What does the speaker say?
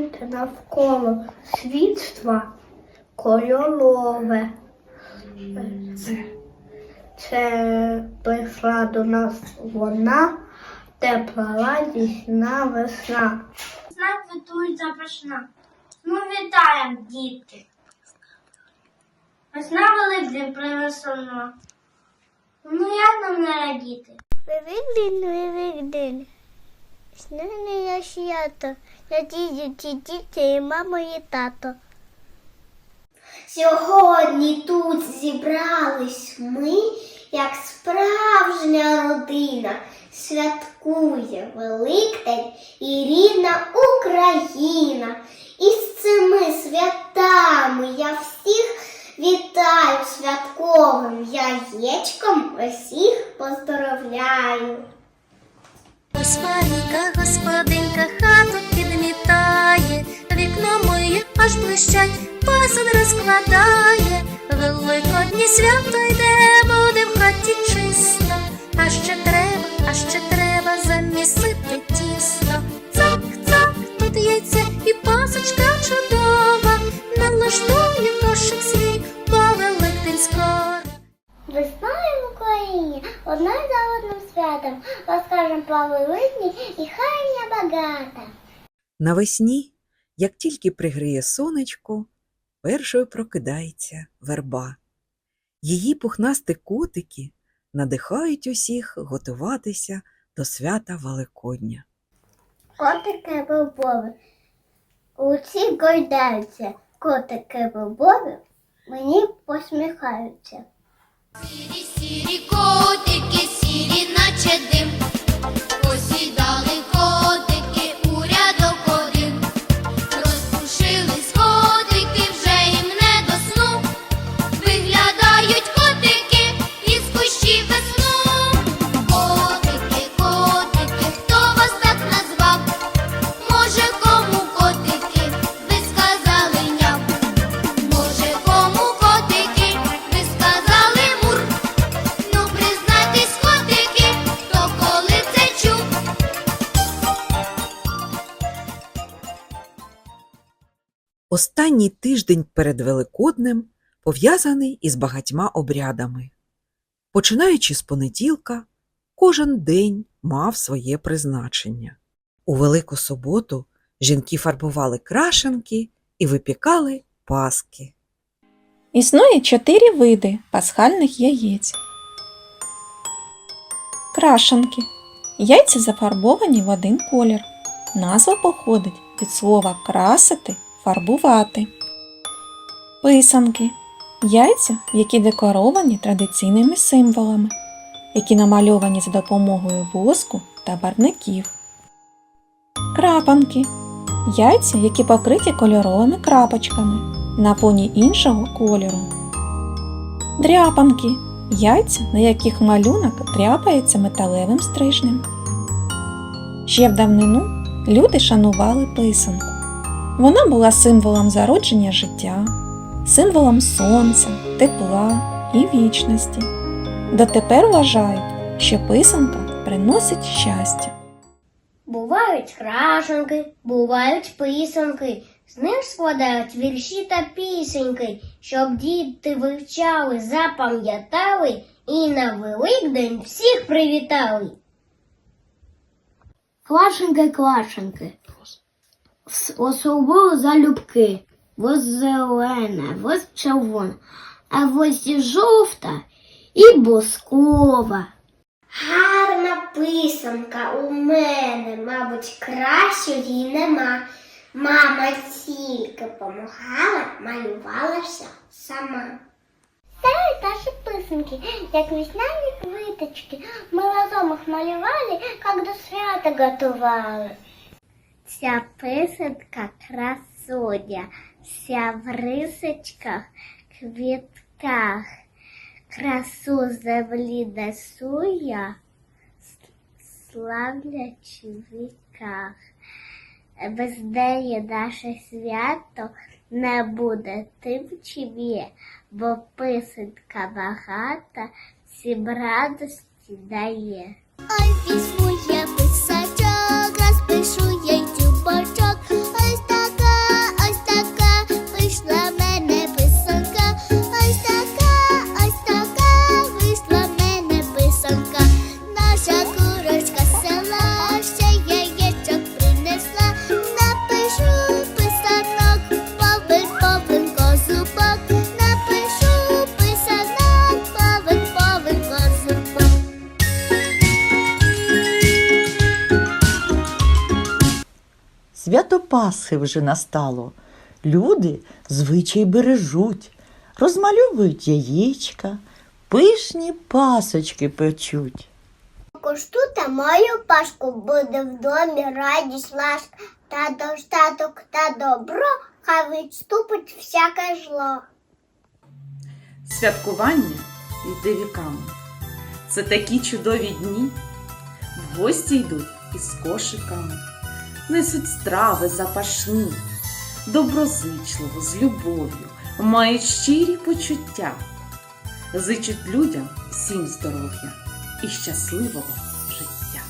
гляньте навколо світства кольорове. Це, це прийшла до нас вона, тепла радісна весна. Знак квітують запашна. Ну, вітаємо, діти. Весна великдень принесено. Ну, як нам не радіти? Великдень, Великдень. Сняне я свято. Надіються діти і мама і тато. Сьогодні тут зібрались ми, як справжня родина, святкує Великдень і рідна Україна. І з цими святами я всіх вітаю святковим яєчком, усіх поздоровляю. Господинка, господинка, хату підмітає, вікно моє аж блищать, посуд розкладає, великодні свято йде, буде в хаті чисто, а ще треба, а ще треба замісити тісно. Цак, цак, тут яйце і пасочка одна за одним святом розкажем про Великдень і хай не багата. Навесні, як тільки пригріє сонечко, першою прокидається верба. Її пухнасті котики надихають усіх готуватися до свята Великодня. Котики бобови. Усі гойдаються. Котики бобови мені посміхаються. Сірі, сірі котики, сірі, наче дим, Останній тиждень перед Великоднем пов'язаний із багатьма обрядами. Починаючи з понеділка, кожен день мав своє призначення. У Велику суботу жінки фарбували крашенки і випікали паски. Існує чотири види пасхальних яєць. Крашенки. Яйця зафарбовані в один колір. Назва походить від слова красити, фарбувати. Писанки. Яйця, які декоровані традиційними символами, які намальовані за допомогою воску та барвників. Крапанки. Яйця, які покриті кольоровими крапочками на фоні іншого кольору. Дряпанки яйця, на яких малюнок дряпається металевим стрижнем. Ще в давнину люди шанували писанку. Вона була символом зародження життя, символом сонця, тепла і вічності. Дотепер вважають, що писанка приносить щастя. Бувають крашенки, бувають писанки, з них складають вірші та пісеньки, щоб діти вивчали, запам'ятали і на Великдень всіх привітали. Клашенки, С- особливо залюбки, ось зелене, ось червона, а ось і жовта і боскова. Гарна писанка у мене, мабуть, кращої нема. Мама тільки помагала, малювалася сама. Це наші писанки, як весняні квиточки. Ми разом їх малювали, як до свята готували. Ця писанка красуня, вся в рисочках, квітках. Красу землі несу я, славлячи в віках. Без неї наше свято не буде тим, чим є, бо писанка багата всім радості дає. Ой, візьму я писачок, розпишу Пасхи вже настало. Люди звичай бережуть, розмальовують яєчка, пишні пасочки печуть. Коштуйте мою пашку, буде в домі радість ласка, та достаток та добро, хай відступить всяке зло. Святкування йде віками. Це такі чудові дні. В гості йдуть із кошиками, несуть страви запашні, доброзичливо, з любов'ю, мають щирі почуття, зичуть людям всім здоров'я і щасливого життя.